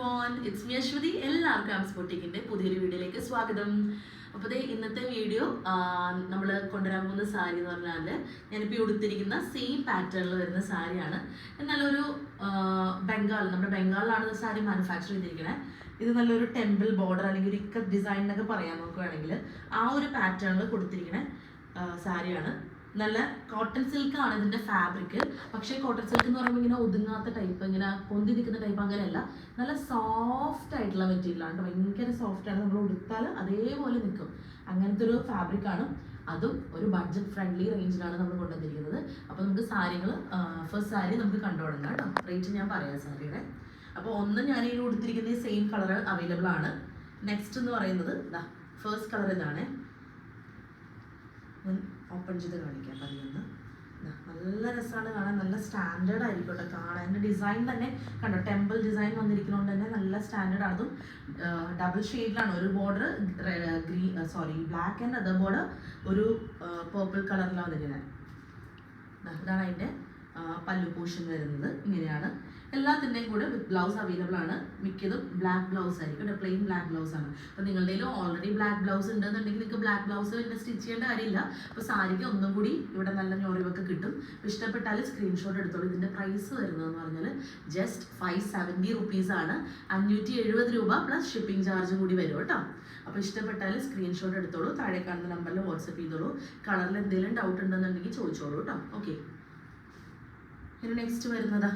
It's me Aswathy. എല്ലാവർക്കും arms ബൊട്ടിക്കിന്റെ പുതിയൊരു വീഡിയോയിലേക്ക് സ്വാഗതം. അപ്പോൾ ഇന്നത്തെ വീഡിയോ നമ്മൾ കൊണ്ടുവരാൻ പോകുന്ന സാരി എന്ന് പറഞ്ഞാൽ ഞാനിപ്പോൾ ഉടുത്തിരിക്കുന്ന സെയിം പാറ്റേണിൽ വരുന്ന സാരിയാണ്. നല്ലൊരു ബംഗാൾ നമ്മുടെ ബംഗാളിലാണ് സാരി മാനുഫാക്ചർ ചെയ്തിരിക്കുന്നത് ഇത് നല്ലൊരു ടെമ്പിൾ ബോർഡർ അല്ലെങ്കിൽ ഒരു ഇക്ക ഡിസൈൻ എന്നൊക്കെ പറയാൻ നോക്കുകയാണെങ്കിൽ ആ ഒരു പാറ്റേണിൽ കൊടുത്തിരിക്കുന്ന സാരിയാണ്. നല്ല കോട്ടൺ സിൽക്ക് ആണ് ഇതിന്റെ ഫാബ്രിക് പക്ഷേ കോട്ടൺ സിൽക്ക് എന്ന് പറയുമ്പോൾ ഇങ്ങനെ ഒതുങ്ങാത്ത ടൈപ്പ് ഇങ്ങനെ പൊന്തി നിൽക്കുന്ന ടൈപ്പ് അങ്ങനെയല്ല. നല്ല സോഫ്റ്റ് ആയിട്ടുള്ള മെറ്റീരിയൽ ആണ് ഭയങ്കര സോഫ്റ്റ് ആണ്. നമ്മൾ ഉടുത്താൽ അതേപോലെ നിൽക്കും. അങ്ങനത്തെ ഒരു ഫാബ്രിക് ആണ്. അതും ഒരു ബഡ്ജറ്റ് ഫ്രണ്ട്ലി റേഞ്ചിലാണ് നമ്മൾ കൊണ്ടുവന്നിരിക്കുന്നത്. അപ്പോൾ നമുക്ക് സാരികൾ ഫസ്റ്റ് സാരി നമുക്ക് കണ്ടു തുടങ്ങാം കേട്ടോ റേറ്റ് ഞാൻ പറയാം സാരിയുടെ. അപ്പോൾ ഒന്ന് ഞാൻ ഈ ഉടുത്തിരിക്കുന്ന സെയിം കളർ അവൈലബിൾ ആണ്. നെക്സ്റ്റ് എന്ന് പറയുന്നത് ഫസ്റ്റ് കളർ ഇതാണ്. ഓപ്പൺ ചെയ്ത് കാണിക്കാം പതിനൊന്ന്. ദാ, നല്ല രസമാണ് കാണാൻ. നല്ല സ്റ്റാൻഡേർഡ് ആയിരിക്കും കേട്ടോ കാണാൻ. എന്റെ ഡിസൈൻ തന്നെ കണ്ടോ? ടെമ്പിൾ ഡിസൈൻ വന്നിരിക്കുന്നതുകൊണ്ട് തന്നെ നല്ല സ്റ്റാൻഡേർഡ് ആണ്. അതും ഡബിൾ ഷെയ്ഡിലാണ് ഒരു border green sorry black and other border ഒരു പേർപ്പിൾ കളറിലാണ് വന്നിരിക്കുന്നത്. ഇതാണ് അതിന്റെ പല്ലു പോഷൻ വരുന്നത് ഇങ്ങനെയാണ്. എല്ലാത്തിന്റെയും കൂടെ വിത്ത് ബ്ലൗസ് അവൈലബിൾ ആണ്. മിക്കതും ബ്ലാക്ക് ബ്ലൗസ് ആയിരിക്കും പ്ലെയിൻ ബ്ലാക്ക് ബ്ലൗസ് ആണ്. അപ്പോൾ നിങ്ങളുടെ ഓൾറെഡി ബ്ലാക്ക് ബ്ലൗസ് ഉണ്ടെന്നുണ്ടെങ്കിൽ നിങ്ങൾക്ക് ബ്ലാക്ക് ബ്ലൗസ് പിന്നെ സ്റ്റിച്ച് ചെയ്യേണ്ട കാര്യമില്ല. അപ്പോൾ സാരിക്ക് ഒന്നും കൂടി ഇവിടെ നല്ല ഞൊറിവൊക്കെ കിട്ടും. ഇഷ്ടപ്പെട്ടാൽ സ്ക്രീൻഷോട്ട് എടുത്തോളൂ. ഇതിന്റെ പ്രൈസ് വരുന്നതെന്ന് പറഞ്ഞാൽ ജസ്റ്റ് ഫൈവ് സെവന്റി റുപ്പീസ് ആണ്. അഞ്ഞൂറ്റി എഴുപത് രൂപ പ്ലസ് ഷിപ്പിംഗ് ചാർജും കൂടി വരും കേട്ടോ. അപ്പോൾ ഇഷ്ടപ്പെട്ടാൽ സ്ക്രീൻഷോട്ട് എടുത്തോളൂ. താഴെ കാണുന്ന നമ്പറിൽ വാട്സപ്പ് ചെയ്തോളൂ. കളറിൽ എന്തെങ്കിലും ഡൗട്ട് ഉണ്ടെന്നുണ്ടെങ്കിൽ ചോദിച്ചോളൂ കേട്ടോ. ഓക്കെ ഇനി നെക്സ്റ്റ് വരുന്നതാ.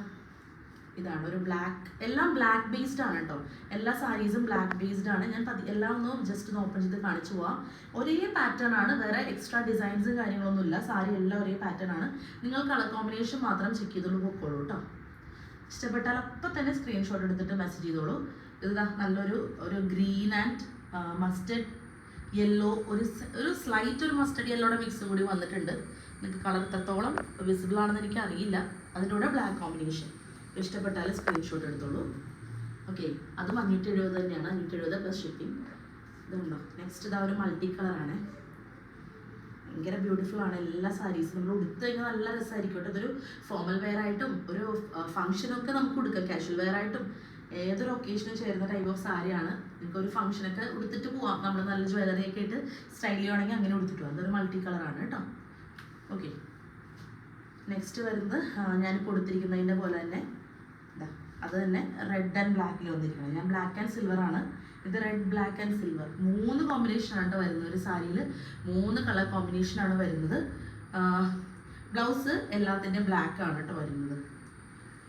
ഇതാണ് ഒരു ബ്ലാക്ക് എല്ലാം ബ്ലാക്ക് ബേസ്ഡ് ആണ് കേട്ടോ എല്ലാ സാരീസും ബ്ലാക്ക് ബേസ്ഡ് ആണ്. ഞാൻ എല്ലാം ഒന്ന് ജസ്റ്റ് ഒന്ന് ഓപ്പൺ ചെയ്ത് കാണിച്ചു പോവാം. ഒരേ പാറ്റേൺ ആണ് വേറെ എക്സ്ട്രാ ഡിസൈൻസ് കാര്യങ്ങളൊന്നുമില്ല. സാരി എല്ലാം ഒരേ പാറ്റേൺ ആണ്. നിങ്ങൾ കളർ കോമ്പിനേഷൻ മാത്രം ചെക്ക് ചെയ്തോളൂ പൊക്കോളൂ കേട്ടോ ഇഷ്ടപ്പെട്ടാൽ അപ്പം തന്നെ സ്ക്രീൻഷോട്ട് എടുത്തിട്ട് മെസ്സേജ് ചെയ്തോളൂ. ഇതാ നല്ലൊരു ഒരു ഗ്രീൻ ആൻഡ് മസ്റ്റഡ് യെല്ലോ ഒരു ഒരു സ്ലൈറ്റ് ഒരു മസ്റ്റഡ് യെല്ലോയുടെ മിക്സ് കൂടി വന്നിട്ടുണ്ട്. നിങ്ങൾക്ക് കളർ എത്രത്തോളം വിസിബിൾ ആണെന്ന് എനിക്ക് അറിയില്ല അതിന്റെ കൂടെ ബ്ലാക്ക് കോമ്പിനേഷൻ ഇഷ്ടപ്പെട്ടാൽ സ്ക്രീൻഷോട്ട് എടുത്തോളൂ. ഓക്കെ അതും അഞ്ഞൂറ്റി എഴുപത് തന്നെയാണ്. അഞ്ഞൂറ്റി എഴുപത് പ്ലസ് ഷിപ്പിംഗ് ഇതുണ്ടോ നെക്സ്റ്റ് ഇതാ ഒരു മൾട്ടി കളറാണ് ഭയങ്കര ബ്യൂട്ടിഫുൾ ആണ്. എല്ലാ സാരീസും നമ്മൾ ഉടുത്ത് കഴിഞ്ഞാൽ നല്ല രസമായിരിക്കും കേട്ടോ ഇതൊരു ഫോമൽ വെയർ ആയിട്ടും ഒരു ഫംഗ്ഷനൊക്കെ നമുക്ക് ഉടുക്കാം. കാഷ്വൽ വെയർ ആയിട്ടും. ഏതൊരു ഒക്കേഷനും ചേരുന്ന ടൈപ്പ് ഓഫ് സാരിയാണ് നിങ്ങൾക്ക് ഒരു ഫംഗ്ഷനൊക്കെ ഉടുത്തിട്ട് പോവാം. നമ്മൾ നല്ല ജ്വല്ലറി ഒക്കെ ഇട്ട് സ്റ്റൈൽ ചെയ്യുവാണെങ്കിൽ അങ്ങനെ ഉടുത്തിട്ട് പോവാം. അതൊരു മൾട്ടി കളറാണ് കേട്ടോ. ഓക്കെ നെക്സ്റ്റ് വരുന്നത് ഞാൻ കൊടുത്തിരിക്കുന്നതിന്റെ പോലെ തന്നെ. അത് തന്നെ റെഡ് ആൻഡ് ബ്ലാക്കിൽ വന്നിരിക്കുന്നത്. ഞാൻ ബ്ലാക്ക് ആൻഡ് സിൽവർ ആണ്. ഇത് റെഡ് ബ്ലാക്ക് ആൻഡ് സിൽവർ മൂന്ന് കോമ്പിനേഷൻ ആണ് വരുന്നത്. ഒരു സാരിയിൽ മൂന്ന് കളർ കോമ്പിനേഷൻ ആണ് വരുന്നത്. ബ്ലൗസ് എല്ലാത്തിന്റെയും ബ്ലാക്ക് ആണ് കേട്ടോ വരുന്നത്.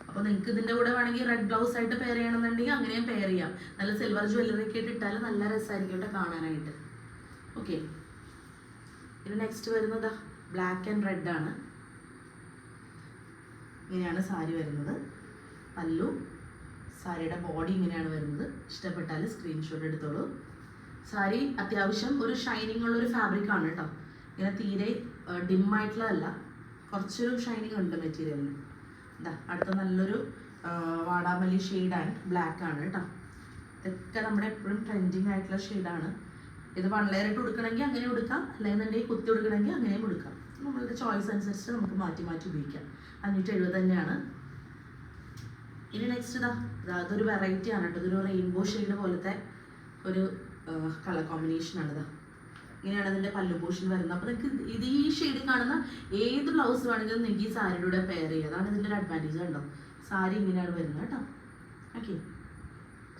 അപ്പോൾ നിങ്ങൾക്ക് ഇതിന്റെ കൂടെ വേണമെങ്കിൽ റെഡ് ബ്ലൗസ് ആയിട്ട് പെയർ ചെയ്യണമെന്നുണ്ടെങ്കിൽ അങ്ങനെയും പെയർ ചെയ്യാം. നല്ല സിൽവർ ജ്വല്ലറി ഒക്കെ ഇട്ട് നല്ല രസമായിരിക്കും കേട്ടോ കാണാനായിട്ട്. ഓക്കെ ഇനി നെക്സ്റ്റ് വരുന്നതാ ബ്ലാക്ക് ആൻഡ് റെഡ് ആണ്. ഇങ്ങനെയാണ് സാരി വരുന്നത്. പല്ലു സാരിയുടെ ബോഡി ഇങ്ങനെയാണ് വരുന്നത്. ഇഷ്ടപ്പെട്ടാൽ സ്ക്രീൻഷോട്ട് എടുത്തോളൂ. സാരി അത്യാവശ്യം ഒരു ഷൈനിങ് ഉള്ള ഒരു ഫാബ്രിക് ആണ് കേട്ടോ ഇങ്ങനെ തീരെ ഡിം കുറച്ചൊരു ഷൈനിങ് ഉണ്ട് മെറ്റീരിയലിന് ഇതാ അടുത്ത നല്ലൊരു വാടാമല്ലി ഷെയ്ഡ് ആൻഡ് ബ്ലാക്ക് ആണ് കേട്ടോ ഇതൊക്കെ നമ്മുടെ എപ്പോഴും ട്രെൻഡിങ് ആയിട്ടുള്ള ഷെയ്ഡാണ് ഇത് വൺ ലെയർ ഇട്ട് കൊടുക്കണമെങ്കിൽ അങ്ങനെ കൊടുക്കാം അല്ലെന്നുണ്ടെങ്കിൽ കുത്തി കൊടുക്കണമെങ്കിൽ അങ്ങനെയും കൊടുക്കാം നമ്മളുടെ ചോയ്സ് അനുസരിച്ച് നമുക്ക് മാറ്റി മാറ്റി ഉപയോഗിക്കാം. അഞ്ഞൂറ്റി എഴുപത് തന്നെയാണ്. ഇനി നെക്സ്റ്റ് ഇതാ അതൊരു വെറൈറ്റി ആണ് കേട്ടോ. ഇതൊരു റെയിൻബോ ഷെയ്ഡ് പോലത്തെ ഒരു കളർ കോമ്പിനേഷൻ ആണ് ഇതാ. ഇങ്ങനെയാണ് അതിന്റെ പല്ലു പോഷൻ വരുന്നത്. അപ്പോൾ നിങ്ങൾക്ക് ഇത് ഈ ഷെയ്ഡ് കാണുന്ന ഏത് ബ്ലൗസ് വേണമെങ്കിലും നിങ്ങൾക്ക് ഈ സാരിയുടെ പെയർ ചെയ്യാം. അതാണ് ഇതിന്റെ ഒരു അഡ്വാന്റേജ് ഉണ്ടോ സാരി ഇങ്ങനെയാണ് വരുന്നത് കേട്ടോ. ഓക്കെ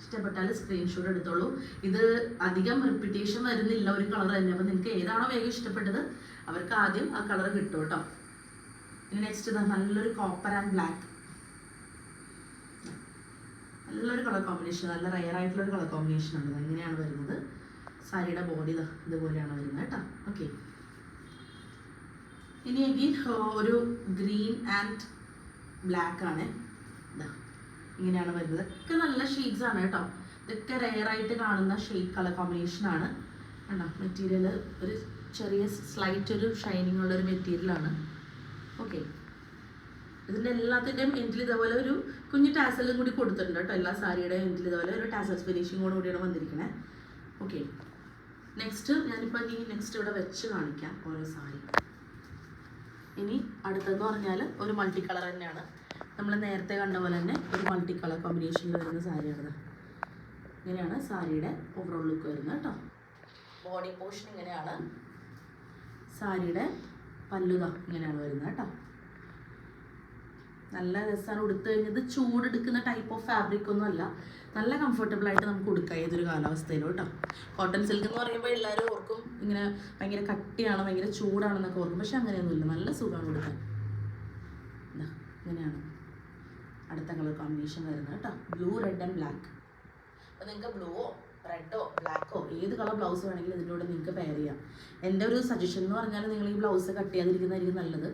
ഇഷ്ടപ്പെട്ടാൽ സ്ക്രീൻഷോട്ട് എടുത്തോളൂ. ഇത് അധികം റിപ്പീറ്റേഷൻ വരുന്നില്ല ഒരു കളർ തന്നെ. അപ്പോൾ നിങ്ങൾക്ക് ഏതാണോ വേഗം ഇഷ്ടപ്പെട്ടത് അവർക്ക് ആദ്യം ആ കളർ കിട്ടും കേട്ടോ ഇനി നെക്സ്റ്റ് നല്ലൊരു കോപ്പർ ആൻഡ് ബ്ലാക്ക് നല്ലൊരു കളർ കോമ്പിനേഷൻ നല്ല റയർ ആയിട്ടുള്ളൊരു കളർ കോമ്പിനേഷൻ ആണ്. ഇങ്ങനെയാണ് വരുന്നത്. സാരിയുടെ ബോഡി ഇതാ ഇതുപോലെയാണ് വരുന്നത് കേട്ടോ. ഓക്കെ ഇനി എങ്കിൽ ഒരു ഗ്രീൻ ആൻഡ് ബ്ലാക്ക് ആണ്. ഇതാ. ഇങ്ങനെയാണ് വരുന്നത്. ഇതൊക്കെ നല്ല ഷെയ്ഡ്സ് ആണ് കേട്ടോ. ഇതൊക്കെ റെയർ ആയിട്ട് കാണുന്ന ഷെയ്ഡ് കളർ കോമ്പിനേഷൻ ആണ്. കണ്ടോ? മെറ്റീരിയൽ ഒരു ചെറിയ സ്ലൈറ്റ് ഒരു ഷൈനിങ് ഉള്ള ഒരു മെറ്റീരിയലാണ് ഓക്കെ ഇതിന്റെ എല്ലാത്തിന്റെയും എൻഡിൽ ഇതേപോലെ ഒരു കുഞ്ഞു ടാസലും കൂടി കൊടുത്തിട്ടുണ്ട് കേട്ടോ. എല്ലാ സാരിയുടെ എൻഡിൽ ഇതേപോലെ ഒരു ടാസൽ ഫിനിഷിങ്ങോട് കൂടിയാണ് വന്നിരിക്കണേ. ഓക്കെ നെക്സ്റ്റ് ഞാനിപ്പോൾ ഇനി നെക്സ്റ്റ് ഇവിടെ വെച്ച് കാണിക്കാം ഓരോ സാരി. ഇനി അടുത്തെന്ന് പറഞ്ഞാൽ ഒരു മൾട്ടി കളർ തന്നെയാണ്. നമ്മൾ നേരത്തെ കണ്ട പോലെ തന്നെ ഒരു മൾട്ടി കളർ കോമ്പിനേഷനിൽ വരുന്ന സാരിയാണ് ഇങ്ങനെയാണ് സാരിയുടെ ഓവറോൾ ലുക്ക് വരുന്നത് കേട്ടോ. ബോഡി പോർഷൻ ഇങ്ങനെയാണ്. സാരിയുടെ പല്ലുക ഇങ്ങനെയാണ് വരുന്നത് കേട്ടോ. നല്ല രസമാണ് ഉടുത്തു കഴിഞ്ഞത് ചൂടെടുക്കുന്ന ടൈപ്പ് ഓഫ് ഫാബ്രിക് ഒന്നും അല്ല. നല്ല കംഫർട്ടബിൾ ആയിട്ട് നമുക്ക് ഉടുക്കാം ഏതൊരു കാലാവസ്ഥയിലും കേട്ടോ. കോട്ടൺ സിൽക്ക് എന്ന് പറയുമ്പോൾ എല്ലാവരും ഓർക്കും ഇങ്ങനെ ഭയങ്കര കട്ടിയാണ് ഭയങ്കര ചൂടാണെന്നൊക്കെ ഓർക്കും. പക്ഷെ അങ്ങനെയൊന്നുമില്ല. നല്ല സുഖമാണ് ഉടുക്കാൻ. ഇങ്ങനെയാണ്. അടുത്ത കളർ കോമ്പിനേഷൻ വരുന്നത് കേട്ടോ. ബ്ലൂ റെഡ് ആൻഡ് ബ്ലാക്ക് അപ്പോൾ നിങ്ങൾക്ക് ബ്ലൂവോ റെഡോ ബ്ലാക്കോ ഏത് കളർ ബ്ലൗസ് വേണമെങ്കിലും ഇതിന്റെ കൂടെ നിങ്ങൾക്ക് പെയർ ചെയ്യാം. എന്റെ ഒരു സജഷൻ എന്ന് പറഞ്ഞാൽ നിങ്ങൾ ഈ ബ്ലൗസ് കട്ട് ചെയ്യാതിരിക്കുന്നതായിരിക്കും നല്ലത്.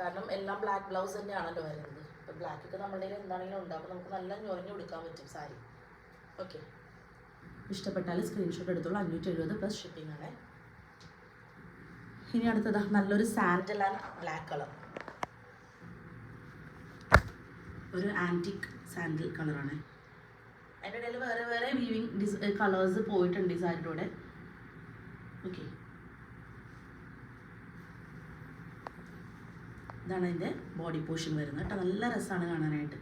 കാരണം എല്ലാം ബ്ലാക്ക് ബ്ലൗസ് തന്നെയാണല്ലോ വരുന്നത് അപ്പോൾ ബ്ലാക്ക് ഒക്കെ നമ്മുടെ കയ്യിൽ എന്താണെങ്കിലും ഉണ്ട്. അപ്പോൾ നമുക്ക് നല്ല ഞൊറിഞ്ഞ് കൊടുക്കാൻ പറ്റും സാരി. ഓക്കെ ഇഷ്ടപ്പെട്ടാൽ സ്ക്രീൻഷോട്ട് എടുത്തോളൂ. അഞ്ഞൂറ്റി എഴുപത് പ്ലസ് ഷിപ്പിംഗ് ആണ്. ഇനി അടുത്തതാ. നല്ലൊരു സാൻഡൽ ആൻഡ് ബ്ലാക്ക് കളർ ഒരു ആന്റിക് സാൻഡിൽ കളറാണ് അതിന്റെ ഇടയിൽ വേറെ വേറെ വീവിങ് ഡിസ് കളേഴ്സ് പോയിട്ടുണ്ട് ഈ സാരിയുടെ കൂടെ. ഓക്കെ ഇതാണ് അതിന്റെ ബോഡി പോർഷൻ വരുന്നത് കേട്ടോ. നല്ല രസമാണ് കാണാനായിട്ട്.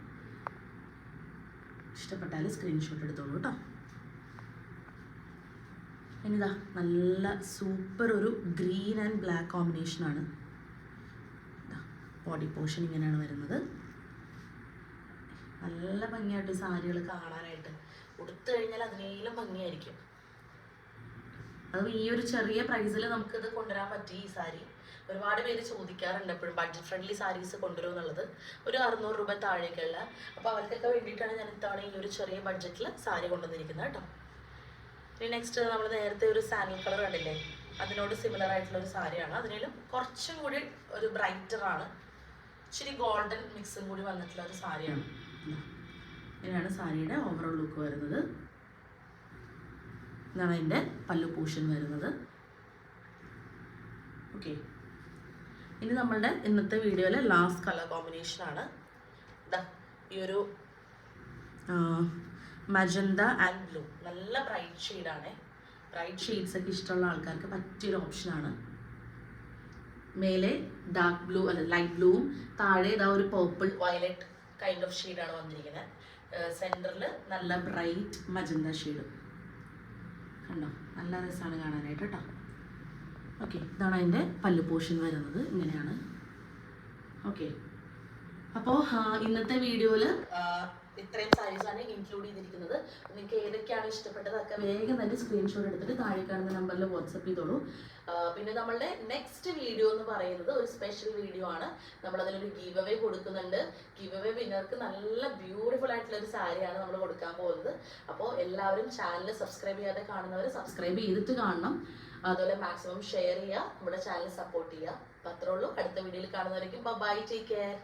ഇഷ്ടപ്പെട്ടാൽ സ്ക്രീൻഷോട്ട് എടുത്തോളൂ കേട്ടോ. ഇനിതാ നല്ല സൂപ്പർ ഒരു ഗ്രീൻ ആൻഡ് ബ്ലാക്ക് കോമ്പിനേഷനാണ് ബോഡി പോർഷൻ ഇങ്ങനെയാണ് വരുന്നത്. നല്ല ഭംഗിയായിട്ട് സാരികൾ കാണാനായിട്ട്. ഉടുത്തു കഴിഞ്ഞാൽ അതിനേലും ഭംഗിയായിരിക്കും. അത് ഈ ഒരു ചെറിയ പ്രൈസിൽ നമുക്കിത് കൊണ്ടുവരാൻ പറ്റി ഈ സാരി. ഒരുപാട് പേര് ചോദിക്കാറുണ്ട് എപ്പോഴും ബഡ്ജറ്റ് ഫ്രണ്ട്ലി സാരീസ് കൊണ്ടുവരും എന്നുള്ളത്. ഒരു അറുന്നൂറ് രൂപ താഴേക്കുള്ള അപ്പോൾ അവർക്കൊക്കെ വേണ്ടിയിട്ടാണ് ഞാൻ ഇത്തവണ ഈ ഒരു ചെറിയ ബഡ്ജറ്റിൽ സാരി കൊണ്ടുവന്നിരിക്കുന്നത് കേട്ടോ. ഇനി നെക്സ്റ്റ് നമ്മൾ നേരത്തെ ഒരു സാൻഡൽ കളർ കണ്ടില്ലേ? അതിനോട് സിമിലർ ആയിട്ടുള്ള ഒരു സാരിയാണ്. അതിനേലും കുറച്ചും കൂടി ഒരു ബ്രൈറ്റർ ആണ്. ഇച്ചിരി ഗോൾഡൻ മിക്സും കൂടി വന്നിട്ടുള്ള ഒരു സാരിയാണ്. ഇങ്ങനെയാണ് സാരിയുടെ ഓവറോൾ ലുക്ക് വരുന്നത്. ഇതാണ് അതിന്റെ പല്ലു പോഷൻ വരുന്നത്. ഓക്കെ ഇനി നമ്മളുടെ ഇന്നത്തെ വീഡിയോയിലെ ലാസ്റ്റ് കളർ കോമ്പിനേഷൻ ആണ്. ദാ ഈ ഒരു മജന്ത ആൻഡ് ബ്ലൂ നല്ല ബ്രൈറ്റ് ഷെയ്ഡാണ് ബ്രൈറ്റ് ഷെയ്ഡ്സ് ഒക്കെ ഇഷ്ടമുള്ള ആൾക്കാർക്ക് പറ്റിയൊരു ഓപ്ഷനാണ് മേലെ ഡാർക്ക് ബ്ലൂ അല്ല ലൈറ്റ് ബ്ലൂവും താഴെ ഇതാ ഒരു പേർപ്പിൾ വയലറ്റ് കൈൻഡ് ഓഫ് ഷെയ്ഡാണ് വന്നിരിക്കുന്നത് സെന്ററിൽ നല്ല ബ്രൈറ്റ് മജന്ത ഷെയ്ഡ് കണ്ടോ? നല്ല രസമാണ് കാണാനായിട്ട് കേട്ടോ. ഓക്കെ ഇതാണ് അതിന്റെ പല്ലു പോർഷൻ വരുന്നത്. ഇങ്ങനെയാണ്. ഓക്കെ അപ്പോൾ ഇന്നത്തെ വീഡിയോയിൽ ഇത്രയും സാരീസാണ് ഇൻക്ലൂഡ് ചെയ്തിരിക്കുന്നത്. നിങ്ങൾക്ക് ഏതൊക്കെയാണ് ഇഷ്ടപ്പെട്ടത്? അതൊക്കെ വേഗം തന്നെ സ്ക്രീൻഷോട്ട് എടുത്തിട്ട് താഴെ കാണുന്ന നമ്പറിൽ വാട്സപ്പ് ചെയ്തോളൂ. പിന്നെ നമ്മളുടെ നെക്സ്റ്റ് വീഡിയോ എന്ന് പറയുന്നത് ഒരു സ്പെഷ്യൽ വീഡിയോ ആണ്. നമ്മൾ അതിലൊരു ഗീവ് അവേ കൊടുക്കുന്നുണ്ട്. ഗീവ് അവേ വിന്നർക്ക് നല്ല ബ്യൂട്ടിഫുൾ ആയിട്ടുള്ള ഒരു സാരിയാണ് നമ്മൾ കൊടുക്കാൻ പോകുന്നത്. അപ്പോൾ എല്ലാവരും ചാനൽ സബ്സ്ക്രൈബ് ചെയ്യാതെ കാണുന്നവർ സബ്സ്ക്രൈബ് ചെയ്തിട്ട് കാണണം. അതുപോലെ മാക്സിമം ഷെയർ ചെയ്യുക. നമ്മുടെ ചാനൽ സപ്പോർട്ട് ചെയ്യുക. അപ്പം അത്രേ ഉള്ളൂ. അടുത്ത വീഡിയോയിൽ കാണുന്നവരേക്കും ബൈ ടേക്ക് കെയർ